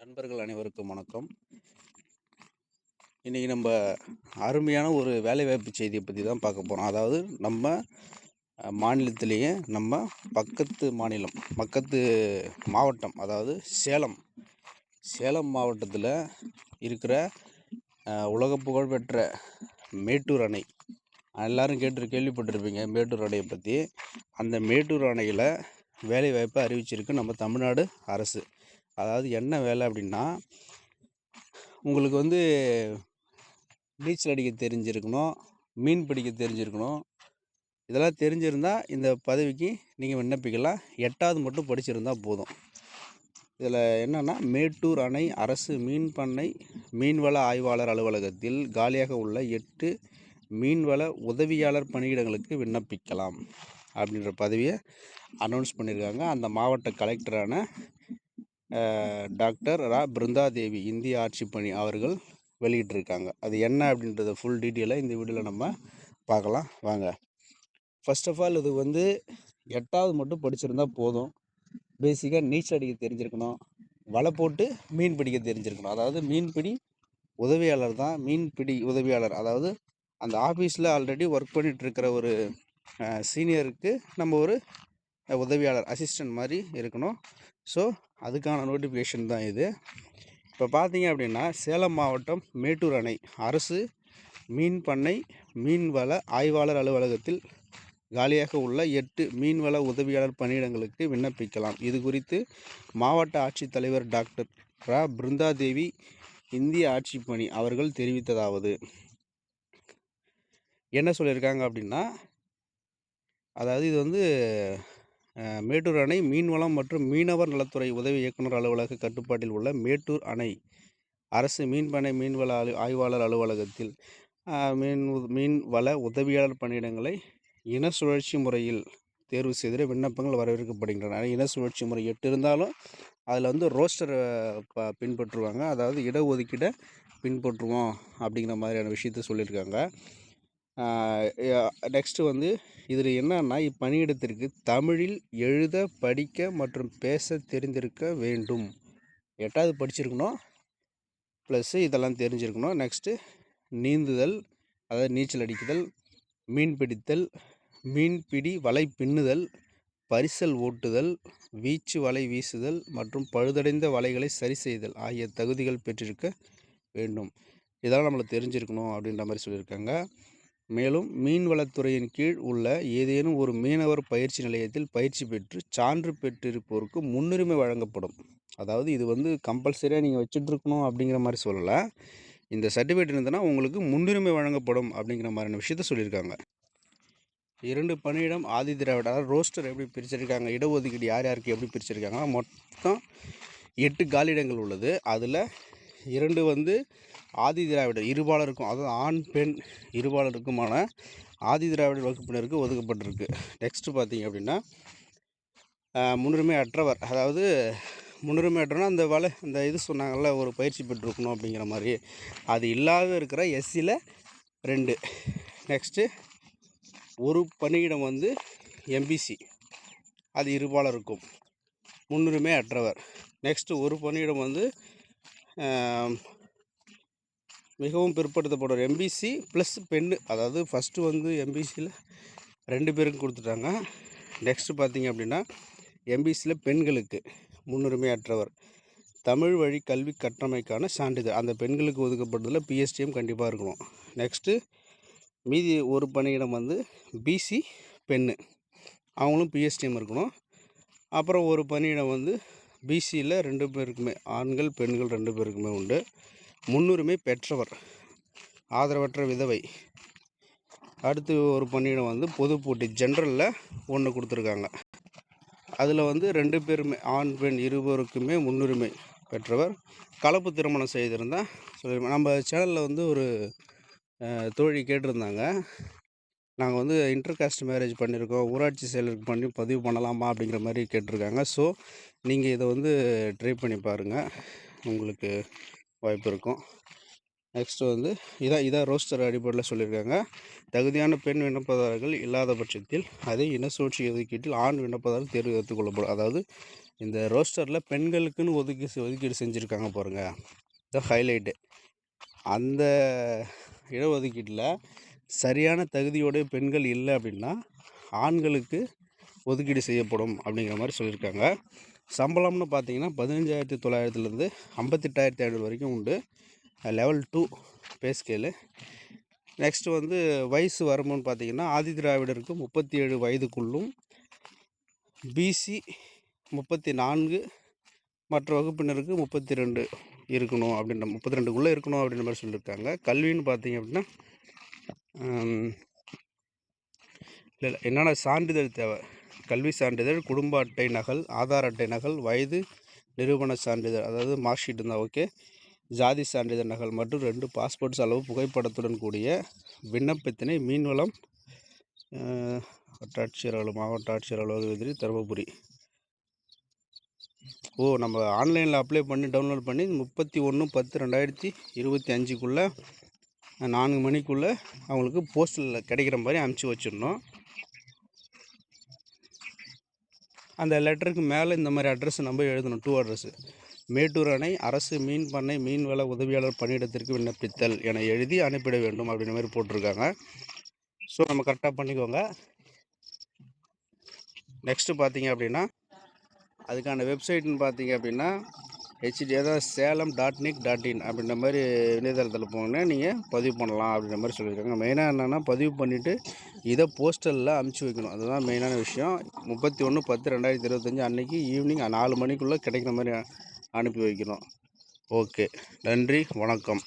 நண்பர்கள் அனைவருக்கும் வணக்கம். இன்றைக்கி நம்ம அருமையான ஒரு வேலைவாய்ப்பு செய்தியை பற்றி தான் பார்க்க போகிறோம் அதாவது நம்ம மாநிலத்திலேயே நம்ம பக்கத்து மாநிலம் பக்கத்து மாவட்டம் அதாவது சேலம் சேலம் மாவட்டத்தில் இருக்கிற உலக புகழ்பெற்ற மேட்டூர் அணை. எல்லோரும் கேட்டு கேள்விப்பட்டிருப்பீங்க மேட்டூர் அணையை பற்றி அந்த மேட்டூர் அணையில் வேலைவாய்ப்பை அறிவிச்சிருக்கு நம்ம தமிழ்நாடு அரசு. அதாவது என்ன வேலை அப்படின்னா உங்களுக்கு வந்து நீச்சல் அடிக்க தெரிஞ்சிருக்கணும் மீன் பிடிக்க தெரிஞ்சிருக்கணும். இதெல்லாம் தெரிஞ்சிருந்தால் இந்த பதவிக்கு நீங்கள் விண்ணப்பிக்கலாம். எட்டாவது மட்டும் படிச்சிருந்தால் போதும். இதில் என்னென்னா மேட்டூர் அணை அரசு மீன் பண்ணை மீன்வள ஆய்வாளர் அலுவலகத்தில் காலியாக உள்ள எட்டு மீன்வள உதவியாளர் பணியிடங்களுக்கு விண்ணப்பிக்கலாம். அப்படின்ற பதவியை அனௌன்ஸ் பண்ணியிருக்காங்க. அந்த மாவட்ட கலெக்டரான டாக்டர் ரா பிருந்தாதேவி இந்திய ஆட்சி பணி அவர்கள் வெளியிட்டிருக்காங்க. அது என்ன அப்படின்றத ஃபுல் டீட்டெயிலாக இந்த வீடியோவில் நம்ம பார்க்கலாம். வாங்க. ஃபர்ஸ்ட் ஆஃப் ஆல் இது வந்து எட்டாவது மட்டும் படிச்சிருந்தா போதும். பேசிக்காக நீச்சல் அடிக்க தெரிஞ்சிருக்கணும். வலை போட்டு மீன் பிடிக்க தெரிஞ்சிருக்கணும். அதாவது மீன்பிடி உதவியாளர் தான். மீன்பிடி உதவியாளர். அதாவது அந்த ஆஃபீஸில் ஆல்ரெடி ஒர்க் பண்ணிகிட்ருக்கிற ஒரு சீனியருக்கு நம்ம ஒரு உதவியாளர் அசிஸ்டன்ட் மாதிரி இருக்கணும். ஸோ அதுக்கான நோட்டிஃபிகேஷன் தான் இது. இப்போ பார்த்தீங்க அப்படின்னா சேலம் மாவட்டம் மேட்டூர் அணை அரசு மீன் பண்ணை மீன்வள ஆய்வாளர் அலுவலகத்தில் காலியாக உள்ள எட்டு மீன்வள உதவியாளர் பணியிடங்களுக்கு விண்ணப்பிக்கலாம். இது குறித்து மாவட்ட ஆட்சித்தலைவர் டாக்டர் ரா. பிருந்தாதேவி இந்திய ஆட்சிப் பணி அவர்கள் தெரிவித்ததாவது. என்ன சொல்லியிருக்காங்க அப்படின்னா அதாவது இது வந்து மேட்டூர் அணை மீன்வளம் மற்றும் மீனவர் நலத்துறை உதவி இயக்குனர் அலுவலக கட்டுப்பாட்டில் உள்ள மேட்டூர் அணை அரசு மீன்பனை மீன்வள அலு ஆய்வாளர் அலுவலகத்தில் மீன் உ- மீன் வள உதவியாளர் பணியிடங்களை இன சுழற்சி முறையில் தேர்வு செய்திட விண்ணப்பங்கள் வரவேற்கப்படுகின்றன. இன சுழற்சி முறை எட்டு இருந்தாலும் அதில் வந்து ரோஸ்டர் ப பின்பற்றுவாங்க. அதாவது இடஒதுக்கீடை பின்பற்றுவோம் அப்படிங்கிற மாதிரியான விஷயத்த சொல்லியிருக்காங்க. நெக்ஸ்ட்டு வந்து இதில் என்னன்னா இப்பணியிடத்திற்கு தமிழில் எழுத படிக்க மற்றும் பேச தெரிந்திருக்க வேண்டும். எட்டாவது படிச்சிருக்கணும். ப்ளஸ்ஸு இதெல்லாம் தெரிஞ்சிருக்கணும். நெக்ஸ்ட்டு நீந்துதல் அதாவது நீச்சல் அடிக்குதல் மீன் பிடித்தல் மீன்பிடி வலை பின்னுதல் பரிசல் ஓட்டுதல் வீச்சு வலை வீசுதல் மற்றும் பழுதடைந்த வலைகளை சரி செய்தல் ஆகிய தகுதிகள் பெற்றிருக்க வேண்டும். இதெல்லாம் நம்மளுக்கு தெரிஞ்சிருக்கணும் அப்படின்ற மாதிரி சொல்லியிருக்காங்க. மேலும் மீன்வளத்துறையின் கீழ் உள்ள ஏதேனும் ஒரு மீனவர் பயிற்சி நிலையத்தில் பயிற்சி பெற்று சான்று பெற்றிருப்போருக்கு முன்னுரிமை வழங்கப்படும். அதாவது இது வந்து கம்பல்சரியாக நீங்கள் வச்சுட்ருக்கணும் அப்படிங்கிற மாதிரி சொல்லலை. இந்த சர்டிஃபிகேட் இருந்ததுன்னா உங்களுக்கு முன்னுரிமை வழங்கப்படும் அப்படிங்கிற மாதிரியான விஷயத்த சொல்லியிருக்காங்க. இரண்டு பணியிடம் ஆதி திராவிட ரோஸ்டர் எப்படி பிரிச்சிருக்காங்க இடஒதுக்கீடு யார் யாருக்கு எப்படி பிரிச்சிருக்காங்கன்னா மொத்தம் எட்டு காலியிடங்கள் உள்ளது. அதில் இரண்டு வந்து ஆதி திராவிடர் இருபாலருக்கும் அதாவது ஆண் பெண் இருபாலருக்குமான ஆதி திராவிடர் வகுப்பினருக்கு ஒதுக்கப்பட்டிருக்கு. நெக்ஸ்ட்டு பார்த்தீங்க அப்படின்னா முன்னுரிமை அற்றவர் அதாவது முன்னுரிமை அற்றனா அந்த வலை அந்த இது சொன்னாங்கள்ல ஒரு பயிற்சி பெற்றிருக்கணும் அப்படிங்கிற மாதிரி. அது இல்லாத இருக்கிற எஸ்சியில் ரெண்டு. நெக்ஸ்ட்டு ஒரு பணியிடம் வந்து எம்பிசி. அது இருபாலருக்கும். முன்னுரிமை அற்றவர் நெக்ஸ்ட்டு ஒரு பணியிடம் வந்து மிகவும் பிற்படுத்தப்படுற எம்பிசி ப்ளஸ் பெண்ணு அதாவது ஃபஸ்ட்டு வந்து எம்பிசியில் ரெண்டு பேருக்கு கொடுத்துட்டாங்க. நெக்ஸ்ட்டு பார்த்தீங்க அப்படின்னா எம்பிசியில் பெண்களுக்கு முன்னுரிமை அற்றவர் தமிழ் வழி கல்வி கட்டமைக்கான சான்றிதழ். அந்த பெண்களுக்கு ஒதுக்கப்படுறதுல பிஎஸ்டிஎம் கண்டிப்பாக இருக்கணும். நெக்ஸ்ட்டு மீதி ஒரு பணியிடம் வந்து பிசி பெண்ணு அவங்களும் பிஎஸ்டிஎம் இருக்கணும். அப்புறம் ஒரு பணியிடம் வந்து பிசியில் ரெண்டு பேருக்குமே ஆண்கள் பெண்கள் ரெண்டு பேருக்குமே உண்டு. முன்னுரிமை பெற்றவர் ஆதரவற்ற விதவை. அடுத்து ஒரு பணியிடம் வந்து பொது போட்டி ஜென்ரலில் ஒன்று கொடுத்துருக்காங்க. அதில் வந்து ரெண்டு பேருமே ஆண் பெண் இருவருக்குமே முன்னுரிமை பெற்றவர். கலப்பு திருமணம் செய்திருந்தால் சொல்லி நம்ம சேனலில் வந்து ஒரு தோழி கேட்டிருந்தாங்க. நாங்கள் வந்து இன்டர் காஸ்ட் மேரேஜ் பண்ணியிருக்கோம். ஊராட்சி செயலருக்கு பண்ணி பதிவு பண்ணலாமா அப்படிங்கிற மாதிரி கேட்டிருக்காங்க. ஸோ நீங்கள் இதை வந்து ட்ரை பண்ணி பாருங்கள் உங்களுக்கு வாய்ப்பு இருக்கும். நெக்ஸ்ட் வந்து இதான் இதான் ரோஸ்டர் அடிப்படையில் சொல்லியிருக்காங்க. தகுதியான பெண் விண்ணப்பதாரர்கள் இல்லாத பட்சத்தில் அதே இன சூழ்ச்சி ஒதுக்கீட்டில் ஆண் விண்ணப்பதாரர் தேர்வு எடுத்துக்கொள்ளப்படும் அதாவது இந்த ரோஸ்டரில் பெண்களுக்குன்னு ஒதுக்கி ஒதுக்கீடு செஞ்சுருக்காங்க பாருங்கள் இதான் ஹைலைட்டு அந்த இடஒதுக்கீட்டில் சரியான தகுதியோடைய பெண்கள் இல்லை அப்படின்னா ஆண்களுக்கு ஒதுக்கீடு செய்யப்படும் அப்படிங்கிற மாதிரி சொல்லியிருக்காங்க. சம்பளம்னு பார்த்தீங்கன்னா பதினஞ்சாயிரத்தி தொள்ளாயிரத்துலேருந்து ஐம்பத்தெட்டாயிரத்தி ஐநூறு வரைக்கும் உண்டு. Level two pay scale next வந்து வயசு வரம்புன்னு பார்த்தீங்கன்னா ஆதி திராவிடருக்கு முப்பத்தி ஏழு வயதுக்குள்ளும் பிசி முப்பத்தி நான்கு மற்ற வகுப்பினருக்கு முப்பத்தி ரெண்டு இருக்கணும் அப்படின்ற முப்பத்தி ரெண்டுக்குள்ளே இருக்கணும் அப்படின்ற மாதிரி சொல்லியிருக்காங்க. கல்வின்னு பார்த்தீங்க அப்படின்னா இல்லை இல்லை. என்னென்ன சான்றிதழ் தேவை. கல்வி சான்றிதழ் குடும்ப அட்டை நகல் ஆதார் அட்டை நகல் வயது நிறுவன சான்றிதழ். அதாவது மார்க் ஷீட் இருந்தால் ஓகே ஜாதி சான்றிதழ் நகல் மற்றும் ரெண்டு பாஸ்போர்ட்ஸ் அளவு புகைப்படத்துடன் கூடிய விண்ணப்பத்தினை மீன்வளம் வட்டாட்சியர் அலுவலகம் மாவட்ட ஆட்சியர் அலுவலக எதிரி தருமபுரி. ஓ நம்ம ஆன்லைனில் அப்ளை பண்ணி டவுன்லோட் பண்ணி முப்பத்தி ஒன்று பத்து ரெண்டாயிரத்தி இருபத்தி அஞ்சுக்குள்ளே நான்கு மணிக்குள்ளே அவங்களுக்கு போஸ்டலில் கிடைக்கிற மாதிரி அமுச்சு வச்சிடணும். அந்த லெட்டருக்கு மேலே இந்த மாதிரி அட்ரஸ் நம்ம எழுதணும். டூ அட்ரஸ்ஸு மேட்டூர் அணை அரசு மீன் பண்ணை மீன்வள உதவியாளர் பணியிடத்திற்கு விண்ணப்பித்தல் என எழுதி அனுப்பிட வேண்டும் அப்படின்ற மாதிரி போட்டிருக்காங்க. ஸோ நம்ம கரெக்டாக பண்ணிக்கோங்க. நெக்ஸ்ட்டு பார்த்தீங்க அப்படின்னா அதுக்கான வெப்சைட்னு பார்த்தீங்க அப்படின்னா ஹெச்டி அதாவது Salem dot nic dot in அப்படின்ற மாதிரி இணையதளத்தில் போனோன்னா நீங்கள் பதிவு பண்ணலாம் அப்படின்ற மாதிரி சொல்லியிருக்காங்க. மெயினாக என்னென்னா பதிவு பண்ணிவிட்டு இதை போஸ்டலில் அமுச்சு வைக்கணும். அதுதான் மெயினான விஷயம். முப்பத்தி ஒன்று பத்து ரெண்டாயிரத்தி இருபத்தஞ்சி அன்றைக்கி ஈவினிங் நாலு மணிக்குள்ளே கிடைக்கிற மாதிரி அனுப்பி வைக்கணும். ஓகே நன்றி. வணக்கம்.